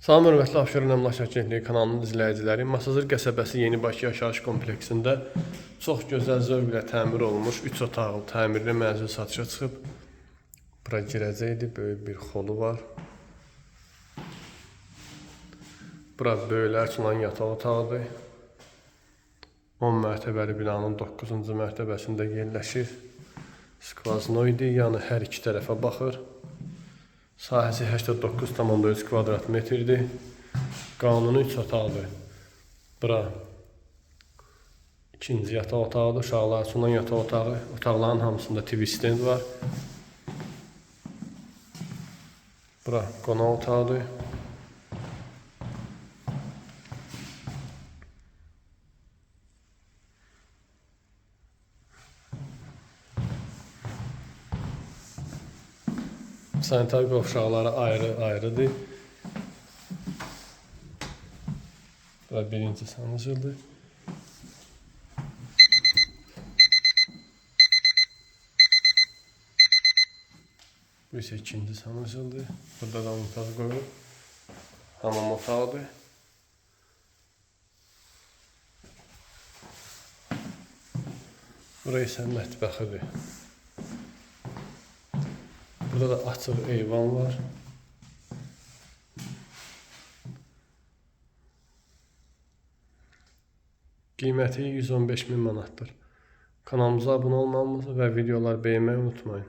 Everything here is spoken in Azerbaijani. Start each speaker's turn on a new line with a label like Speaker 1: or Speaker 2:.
Speaker 1: Salam hörmətli Abşeron Əmlak Agentliyi kanalının izləyiciləri, Masazır qəsəbəsi Yeni Bakı yaşayış kompleksində çox gözəl zövqlə təmir olunmuş 3 otaqlı təmirli mənzil satışa çıxıb. Bura girəcəkdir, böyük bir xolu var. Bura böyüklər üçün olan yataq otağıdır. 10 mərtəbəli binanın 9-cu mərtəbəsində yerləşir. Skvaznoydi, yəni hər iki tərəfə baxır. Sahəsi 89,3 kvadrat metrdir. Qanuni 3 otaqdır. Bura ikinci yataq otağıdır. Uşaqlar üçün yataq otağı. Otaqların hamısında TV stand var. Bura qonaq otağıdır. Sanitar qovşaqları ayrı-ayrıdır. Bura birinci sanıcıldır. Bu isə ikinci sanıcıldır. Burada da unitaz qoyulub. Hamam otağıdır. Bura isə mətbəxidir. Burada da açıq eyvan var. Qiyməti 115 min manatdır. Kanalımıza abunə olmamızı və videolar bəyənməyi unutmayın.